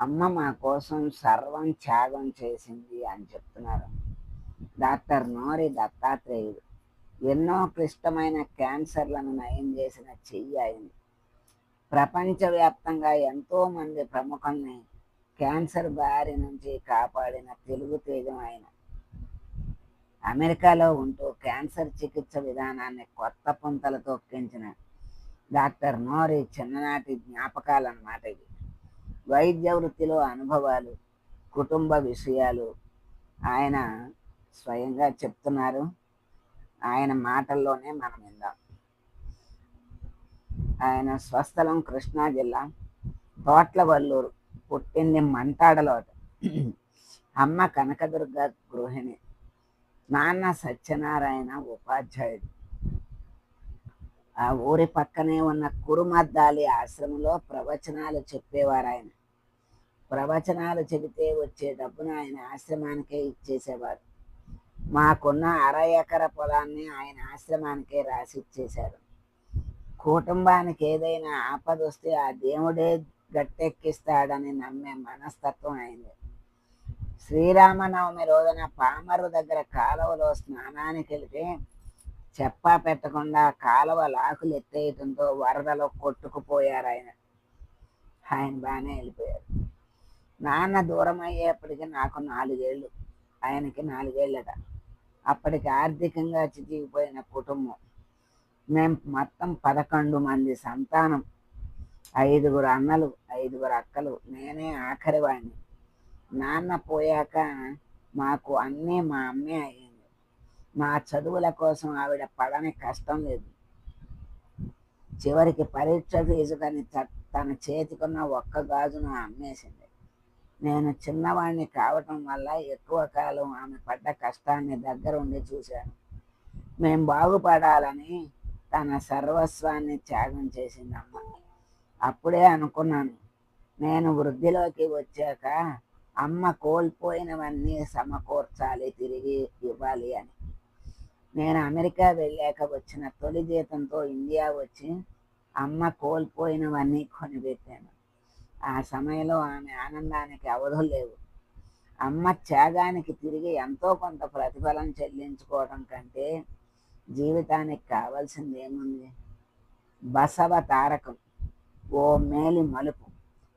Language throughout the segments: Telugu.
అమ్మ మా కోసం సర్వం త్యాగం చేసింది అని చెప్తున్నారు. డాక్టర్ నోరి దత్తాత్రేయుడు ఎన్నో క్లిష్టమైన క్యాన్సర్లను నయం చేసిన చెయ్యి అయింది ప్రపంచవ్యాప్తంగా ఎంతో మంది ప్రముఖుల్ని క్యాన్సర్ బారి నుంచి కాపాడిన తెలుగు తేజం ఆయన. అమెరికాలో ఉంటూ క్యాన్సర్ చికిత్స విధానాన్ని కొత్త పుంతలు తొక్కించిన డాక్టర్ నోరి చిన్ననాటి జ్ఞాపకాలు అన్నమాట ఇవి. వైద్య వృత్తిలో అనుభవాలు కుటుంబ విషయాలు ఆయన స్వయంగా చెప్తున్నారు. ఆయన మాటల్లోనే మనం విందాం. ఆయన స్వస్థలం కృష్ణా జిల్లా తోట్లవల్లూరు పుట్టింది మంటాడలోట. అమ్మ కనకదుర్గ గృహిణి నాన్న సత్యనారాయణ ఉపాధ్యాయుడు. ఆ ఊరి పక్కనే ఉన్న కురుమద్దాలి ఆశ్రమంలో ప్రవచనాలు చెప్పేవారు ఆయన ప్రవచనాలు చెబితే వచ్చే డబ్బును ఆయన ఆశ్రమానికే ఇచ్చేసేవారు. మాకున్న అర ఎకర పొలాన్ని ఆయన ఆశ్రమానికే రాసి ఇచ్చేశారు. కుటుంబానికి ఏదైనా ఆపద వస్తే ఆ దేవుడే గట్టెక్కిస్తాడని నమ్మే మనస్తత్వం అయింది. శ్రీరామనవమి రోజున పామరు దగ్గర కాలువలో స్నానానికి వెళితే చెప్పా పెట్టకుండా కాలువ లాకులు ఎత్తేయటంతో వరదలో కొట్టుకుపోయారు ఆయన ఆయన బాగానే వెళ్ళిపోయారు నాన్న దూరం అయ్యేప్పటికి నాకు నాలుగేళ్ళు. ఆయనకి నాలుగేళ్ళట. అప్పటికి ఆర్థికంగా చితికిపోయిన కుటుంబం. మేము మొత్తం పదకొండు మంది సంతానం. ఐదుగురు అన్నలు ఐదుగురు అక్కలు. నేనే ఆఖరి వాడిని నాన్న పోయాక మాకు అన్నీ మా అమ్మే అయ్యింది. మా చదువుల కోసం ఆవిడ పడని కష్టం లేదు. చివరికి పరీక్ష ఫీజు కానీ తన చేతికున్న ఒక్క గాజును అమ్మేసింది. నేను చిన్నవాడిని కావటం వల్ల ఎక్కువ కాలం ఆమె పడ్డ కష్టాన్ని దగ్గర ఉండి చూశాను. మేం బాగుపడాలని తన సర్వస్వాన్ని త్యాగం చేసిందమ్మ. అప్పుడే అనుకున్నాను నేను వృద్ధిలోకి వచ్చాక అమ్మ కోల్పోయినవన్నీ సమకూర్చాలి తిరిగి ఇవ్వాలి అని. నేను అమెరికా వెళ్ళాక వచ్చిన తొలి జీతంతో ఇండియా వచ్చి అమ్మ కోల్పోయినవన్నీ కొనిపెట్టాను. ఆ సమయంలో ఆమె ఆనందానికి అవధులు లేవు. అమ్మ త్యాగానికి తిరిగి ఎంతో కొంత ప్రతిఫలం చెల్లించుకోవడం కంటే జీవితానికి కావాల్సింది ఏముంది? బసవ తారకం ఓ మేలి మలుపు.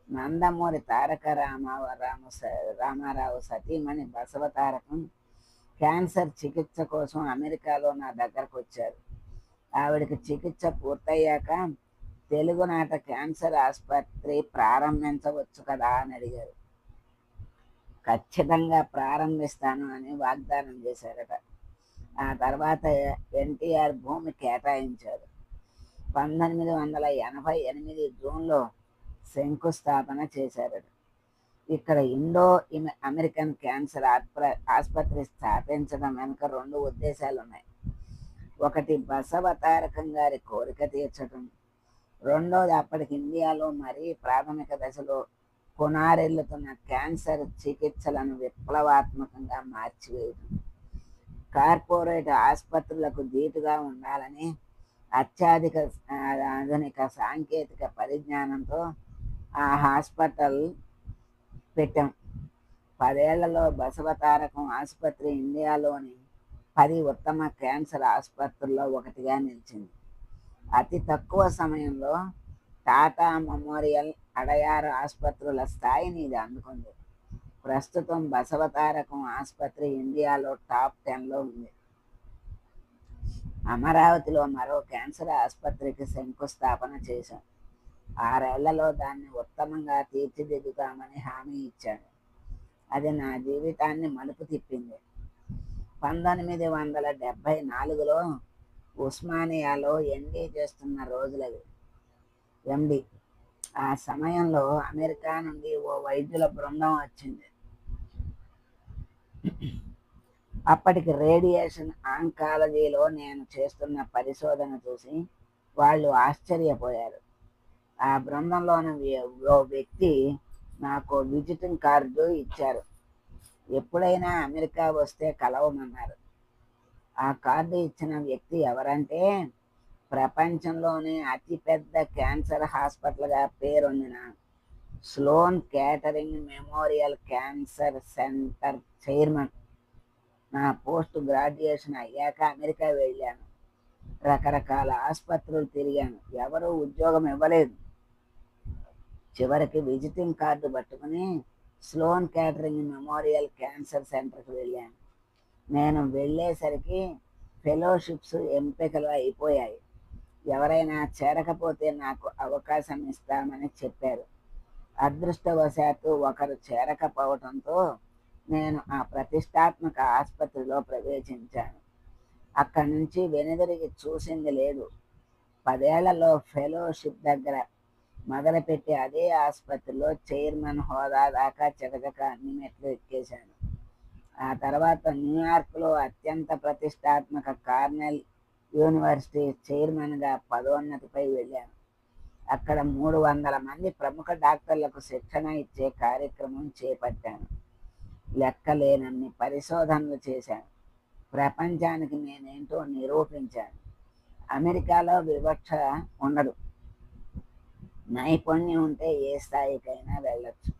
నందమూరి తారక రామారావు రామారావు సతీమణి బసవ తారకం క్యాన్సర్ చికిత్స కోసం అమెరికాలో నా దగ్గరకు వచ్చారు ఆవిడకి చికిత్స పూర్తయ్యాక తెలుగునాట క్యాన్సర్ ఆసుపత్రి ప్రారంభించవచ్చు కదా అని అడిగారు. ఖచ్చితంగా ప్రారంభిస్తాను అని వాగ్దానం చేశారట. ఆ తర్వాత ఎన్టీఆర్ భూమి కేటాయించారు. పంతొమ్మిది వందల ఎనభై ఎనిమిది జూన్లో శంకుస్థాపన చేశారట. ఇక్కడ ఇండో అమెరికన్ క్యాన్సర్ ఆసుపత్రి స్థాపించడం వెనుక రెండు ఉద్దేశాలు ఉన్నాయి ఒకటి బసవతారకం గారి కోరిక తీర్చడం రెండోది అప్పటికి ఇండియాలో మరీ ప్రాథమిక దశలో కొనారెళ్ళుతున్న క్యాన్సర్ చికిత్సలను విప్లవాత్మకంగా మార్చివేయడం కార్పొరేట్ ఆసుపత్రులకు ధీటుగా ఉండాలని అత్యాధిక ఆధునిక సాంకేతిక పరిజ్ఞానంతో ఆ హాస్పిటల్ పెట్టాం. పదేళ్ళలో బసవతారకం ఆసుపత్రి ఇండియాలోని పది ఉత్తమ క్యాన్సర్ ఆసుపత్రుల్లో ఒకటిగా నిలిచింది. అతి తక్కువ సమయంలో టాటా మెమోరియల్ అడయారు ఆసుపత్రుల స్థాయిని ఇది అందుకుంది. ప్రస్తుతం బసవతారకం ఆసుపత్రి ఇండియాలో టాప్ టెన్లో ఉంది. అమరావతిలో మరో క్యాన్సర్ ఆసుపత్రికి శంకుస్థాపన చేశాం. ఆరేళ్ళలో దాన్ని ఉత్తమంగా తీర్చిదిద్దుతామని హామీ ఇచ్చాడు. అది నా జీవితాన్ని మలుపు తిప్పింది. పంతొమ్మిది వందల డెబ్భై నాలుగులో ఉస్మానియాలో ఎండీ చేస్తున్న రోజులవి. ఎండి ఆ సమయంలో అమెరికా నుండి ఓ వైద్యుల బృందం వచ్చింది. అప్పటికి రేడియేషన్ ఆంకాలజీలో నేను చేస్తున్న పరిశోధన చూసి వాళ్ళు ఆశ్చర్యపోయారు. ఆ బృందంలోని ఓ వ్యక్తి నాకు విజిటింగ్ కార్డు ఇచ్చారు. ఎప్పుడైనా అమెరికా వస్తే కలవమన్నారు. ఆ కార్డు ఇచ్చిన వ్యక్తి ఎవరంటే ప్రపంచంలోనే అతిపెద్ద క్యాన్సర్ హాస్పిటల్గా పేరొందిన Sloan Kettering Memorial Cancer Center chairman. నా పోస్ట్ గ్రాడ్యుయేషన్ అయ్యాక అమెరికా వెళ్ళాను. రకరకాల ఆసుపత్రులు తిరిగాను. ఎవరూ ఉద్యోగం ఇవ్వలేదు. చివరికి విజిటింగ్ కార్డు పట్టుకుని స్లోన్ క్యాటరింగ్ మెమోరియల్ క్యాన్సర్ సెంటర్కి వెళ్ళాను. నేను వెళ్ళేసరికి ఫెలోషిప్స్ ఎంపికలు అయిపోయాయి. ఎవరైనా చేరకపోతే నాకు అవకాశం ఇస్తామని చెప్పారు. అదృష్టవశాత్తు ఒకరు చేరకపోవడంతో నేను ఆ ప్రతిష్టాత్మక ఆసుపత్రిలో ప్రవేశించాను. అక్కడి నుంచి వెనుదిరిగి చూసింది లేదు. పదేళ్ళలో ఫెలోషిప్ దగ్గర మొదలుపెట్టి అదే ఆసుపత్రిలో చైర్మన్ హోదా దాకా చకచక అన్ని మెట్లు ఎక్కేశాను. ఆ తర్వాత న్యూయార్క్లో అత్యంత ప్రతిష్టాత్మక కార్నెల్ యూనివర్సిటీ చైర్మన్గా పదోన్నతిపై వెళ్ళాను. అక్కడ మూడు వందల మంది ప్రముఖ డాక్టర్లకు శిక్షణ ఇచ్చే కార్యక్రమం చేపట్టాను. లెక్కలేనన్ని పరిశోధనలు చేశాను. ప్రపంచానికి నేనేంటో నిరూపించాను. అమెరికాలో వివక్ష ఉండదు. నైపుణ్యం ఉంటే ఏ స్థాయికైనా వెళ్ళొచ్చు.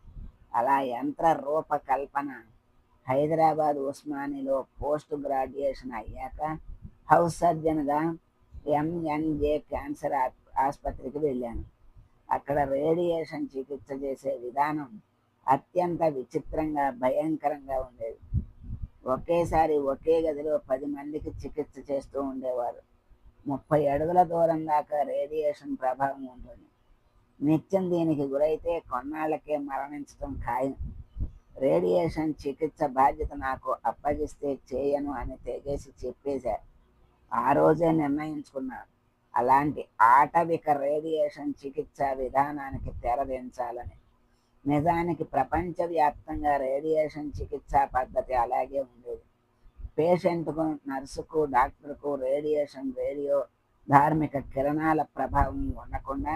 అలా యంత్ర రూపకల్పన హైదరాబాద్ ఉస్మానిలో పోస్ట్ గ్రాడ్యుయేషన్ అయ్యాక హౌస్ సర్జన్గా ఎంఎన్జే క్యాన్సర్ ఆసుపత్రికి వెళ్ళాను. అక్కడ రేడియేషన్ చికిత్స చేసే విధానం అత్యంత విచిత్రంగా భయంకరంగా ఉండేది. ఒకేసారి ఒకే గదిలో పది మందికి చికిత్స చేస్తూ ఉండేవారు. ముప్పై అడుగుల దూరం దాకా రేడియేషన్ ప్రభావం ఉంటుంది. నిత్యం దీనికి గురైతే కొన్నాళ్ళకే మరణించడం ఖాయం. రేడియేషన్ చికిత్స బాధ్యత నాకు అప్పగిస్తే చేయను అని తెగేసి చెప్పేశారు ఆ రోజే నిర్ణయించుకున్నాను అలాంటి ఆటవిక రేడియేషన్ చికిత్స విధానానికి తెరదించాలని నిజానికి ప్రపంచవ్యాప్తంగా రేడియేషన్ చికిత్సా పద్ధతి అలాగే ఉండేది. పేషెంట్కు నర్సుకు డాక్టర్కు రేడియేషన్ రేడియో ధార్మిక కిరణాల ప్రభావం ఉండకుండా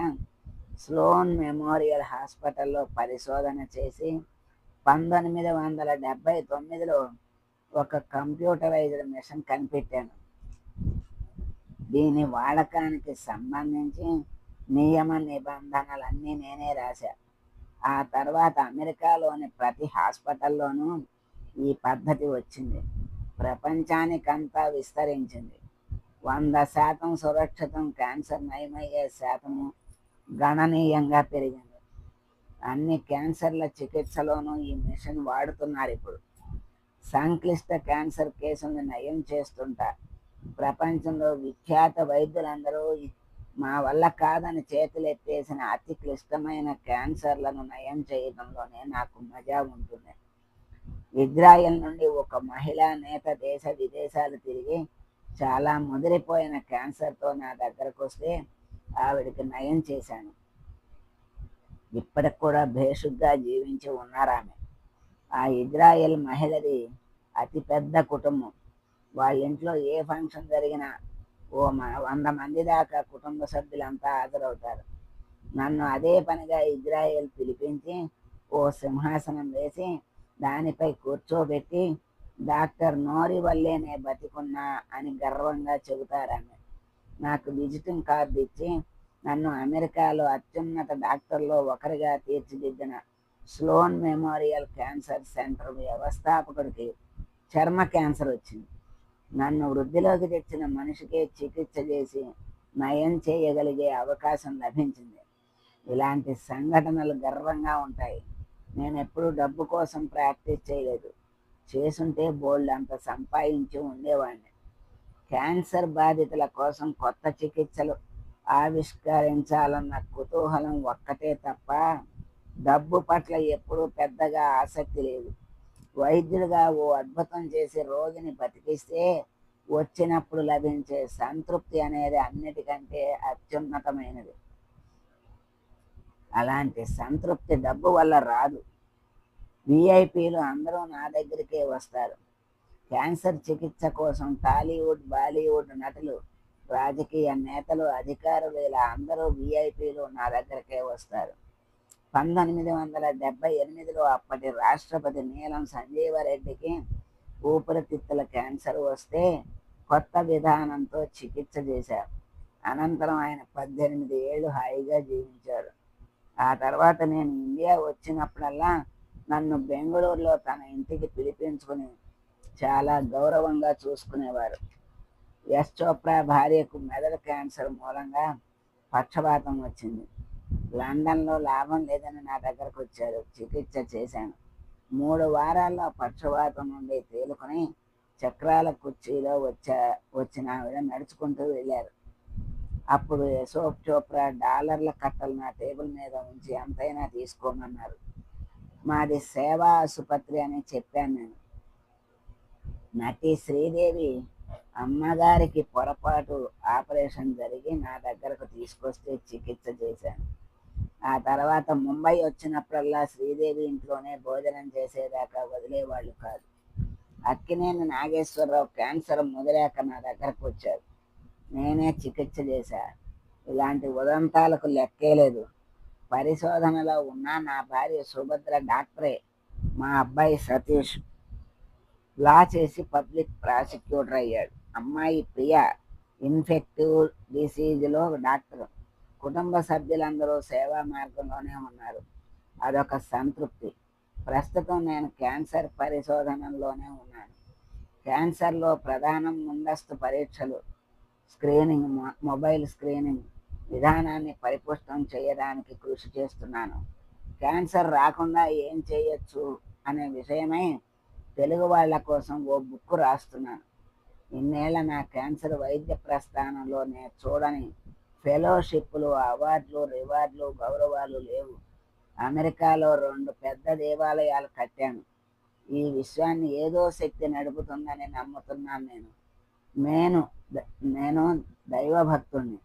స్లోన్ మెమోరియల్ హాస్పిటల్లో పరిశోధన చేసి పంతొమ్మిది వందల డెబ్బై తొమ్మిదిలో ఒక కంప్యూటరైజ్డ్ మిషన్ కనిపెట్టాను. దీని వాడకానికి సంబంధించి నియమ నిబంధనలన్నీ నేనే రాశా. ఆ తర్వాత అమెరికాలోని ప్రతి హాస్పిటల్లోనూ ఈ పద్ధతి వచ్చింది. ప్రపంచానికంతా విస్తరించింది. వంద శాతం సురక్షితం క్యాన్సర్ నయమయ్యే శాతము గణనీయంగా పెరిగింది. అన్ని క్యాన్సర్ల చికిత్సలోనూ ఈ మిషన్ వాడుతున్నారు ఇప్పుడు. సంక్లిష్ట క్యాన్సర్ కేసులను నయం చేస్తుంటారు ప్రపంచంలో విఖ్యాత వైద్యులందరూ మా వల్ల కాదని చేతులెత్తేసిన అతి క్లిష్టమైన క్యాన్సర్లను నయం చేయడంలోనే నాకు మజా ఉంటుంది. ఇజ్రాయెల్ నుండి ఒక మహిళా నేత దేశ విదేశాలు తిరిగి చాలా ముదిరిపోయిన క్యాన్సర్తో నా దగ్గరకు వస్తే ఆవిడకి నయం చేశాను. ఇప్పటికి కూడా భేషుగ్గా జీవించి ఉన్నారామె. ఆ ఇజ్రాయెల్ మహిళది అతిపెద్ద కుటుంబం. వాళ్ళ ఇంట్లో ఏ ఫంక్షన్ జరిగినా ఓ వంద మంది దాకా కుటుంబ సభ్యులంతా హాజరవుతారు. నన్ను అదే పనిగా ఇజ్రాయెల్ పిలిపించి ఓ సింహాసనం వేసి దానిపై కూర్చోబెట్టి డాక్టర్ నోరి వల్లేనే బతికున్నా అని గర్వంగా చెబుతారామె. నాకు విజిటింగ్ కార్డు ఇచ్చి నన్ను అమెరికాలో అత్యున్నత డాక్టర్లో ఒకరిగా తీర్చిదిద్దిన స్లోన్ మెమోరియల్ క్యాన్సర్ సెంటర్ వ్యవస్థాపకుడికి చర్మ క్యాన్సర్ వచ్చింది. నన్ను వృద్ధిలోకి తెచ్చిన మనిషికే చికిత్స చేసి నయం చేయగలిగే అవకాశం లభించింది. ఇలాంటి సంఘటనలు గర్వంగా ఉంటాయి. నేను ఎప్పుడూ డబ్బు కోసం ప్రాక్టీస్ చేయలేదు. చేసుంటే బోల్డ్ అంత సంపాదించి ఉండేవాడిని. క్యాన్సర్ బాధితుల కోసం కొత్త చికిత్సలు ఆవిష్కరించాలన్న కుతూహలం ఒక్కటే తప్ప డబ్బు పట్ల ఎప్పుడూ పెద్దగా ఆసక్తి లేదు. వైద్యుడిగా ఓ అద్భుతం చేసి రోగిని బతికిస్తే వచ్చినప్పుడు లభించే సంతృప్తి అనేది అన్నిటికంటే అత్యున్నతమైనది. అలాంటి సంతృప్తి డబ్బు వల్ల రాదు. విఐపీలు అందరూ నా దగ్గరికే వస్తారు. క్యాన్సర్ చికిత్స కోసం టాలీవుడ్ బాలీవుడ్ నటులు రాజకీయ నేతలు అధికారులు ఇలా అందరూ విఐపీలు నా దగ్గరకే వస్తారు. పంతొమ్మిది వందల డెబ్బై ఎనిమిదిలో అప్పటి రాష్ట్రపతి నీలం సంజీవరెడ్డికి ఊపిరితిత్తుల క్యాన్సర్ వస్తే కొత్త విధానంతో చికిత్స చేశారు. అనంతరం ఆయన పద్దెనిమిది ఏళ్ళు హాయిగా జీవించారు. ఆ తర్వాత నేను ఇండియా వచ్చినప్పుడల్లా నన్ను బెంగళూరులో తన ఇంటికి పిలిపించుకుని చాలా గౌరవంగా చూసుకునేవారు. యశ్ చోప్రా భార్యకు మెదడు క్యాన్సర్ మూలంగా పక్షపాతం వచ్చింది. లండన్లో లాభం లేదని నా దగ్గరకు వచ్చారు. చికిత్స చేశాను. మూడు వారాల్లో పక్షవాతం నుండి తేలుకొని చక్రాల కుర్చీలో వచ్చా వచ్చిన ఆవిడ నడుచుకుంటూ వెళ్ళారు. అప్పుడు యశోక్ చోప్రా డాలర్ల కట్టలు నా టేబుల్ మీద ఉంచి ఎంతైనా తీసుకోమన్నారు. మాది సేవా ఆసుపత్రి అని చెప్పాను నేను. నటి శ్రీదేవి అమ్మగారికి పొరపాటు ఆపరేషన్ జరిగి నా దగ్గరకు తీసుకొస్తే చికిత్స చేశాను. ఆ తర్వాత ముంబై వచ్చినప్పుడల్లా శ్రీదేవి ఇంట్లోనే భోజనం చేసేదాకా వదిలేవాళ్ళు కాదు. అక్కినేని నాగేశ్వరరావు క్యాన్సర్ ముదిరాక నా దగ్గరకు వచ్చారు. నేనే చికిత్స చేశా. ఇలాంటి ఉదంతాలకు లెక్కే లేదు. పరిశోధనలో ఉన్న నా భార్య సుభద్ర డాక్టరే. మా అబ్బాయి సతీష్. లా చేసి పబ్లిక్ ప్రాసిక్యూటర్ అయ్యాడు. అమ్మాయి ప్రియ ఇన్ఫెక్టివ్ డిసీజ్లో డాక్టర్. కుటుంబ సభ్యులందరూ సేవా మార్గంలోనే ఉన్నారు. అదొక సంతృప్తి. ప్రస్తుతం నేను క్యాన్సర్ పరిశోధనలోనే ఉన్నాను. క్యాన్సర్లో ప్రధానం ముందస్తు పరీక్షలు స్క్రీనింగ్ మొ- మొబైల్ స్క్రీనింగ్ విధానాన్ని పరిపుష్టం చేయడానికి కృషి చేస్తున్నాను. క్యాన్సర్ రాకుండా ఏం చేయొచ్చు అనే విషయమై తెలుగు వాళ్ళ కోసం ఓ బుక్ రాస్తున్నాను. ఇన్నేళ్ళ నా క్యాన్సర్ వైద్య ప్రస్థానంలో నేను చూడని ఫెలోషిప్లు అవార్డులు రివార్డులు గౌరవాలు లేవు. అమెరికాలో రెండు పెద్ద దేవాలయాలు కట్టాను. ఈ విశ్వాన్ని ఏదో శక్తి నడుపుతుందని నమ్ముతున్నాను నేను. నేను నేను దైవభక్తుణ్ణి.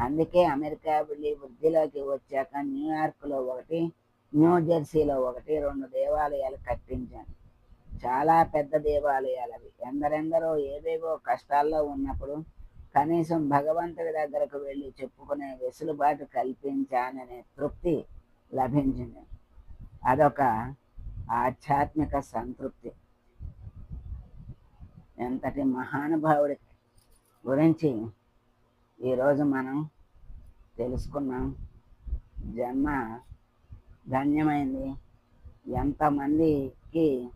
అందుకే అమెరికా వెళ్ళి వృద్ధిలోకి వచ్చాక న్యూయార్క్లో ఒకటి న్యూ జెర్సీలో ఒకటి రెండు దేవాలయాలు కట్టించాను. చాలా పెద్ద దేవాలయాలు అవి. ఎందరెందరో ఏవేవో కష్టాల్లో ఉన్నప్పుడు కనీసం భగవంతుడి దగ్గరకు వెళ్ళి చెప్పుకునే వెసులుబాటు కల్పించాననే తృప్తి లభించింది. అదొక ఆధ్యాత్మిక సంతృప్తి. ఎంతటి మహానుభావుడి గురించి ఈరోజు మనం తెలుసుకున్నాం. జన్మ ధన్యమైంది. ఎంతమందికి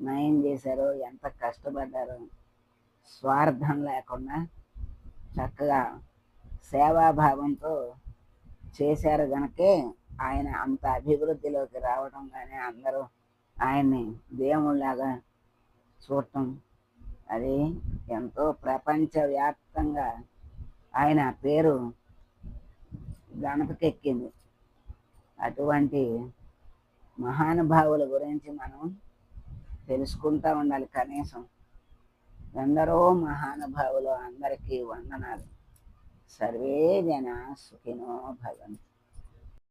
నయం చేశారో ఎంత కష్టపడ్డారో స్వార్థం లేకుండా చక్కగా సేవాభావంతో చేశారు కనుకే ఆయన అంత అభివృద్ధిలోకి రావడం కానీ అందరూ ఆయన్ని దేవుళ్ళలాగా చూడటం. అది ఎంతో ప్రపంచవ్యాప్తంగా ఆయన పేరు గణపకెక్కింది. అటువంటి మహానుభావుల గురించి మనం తెలుసుకుంటూ ఉండాలి కనీసం. ఎందరో మహానుభావులు అందరికీ వందనాలు. సర్వే జన సుఖినో భవంతు.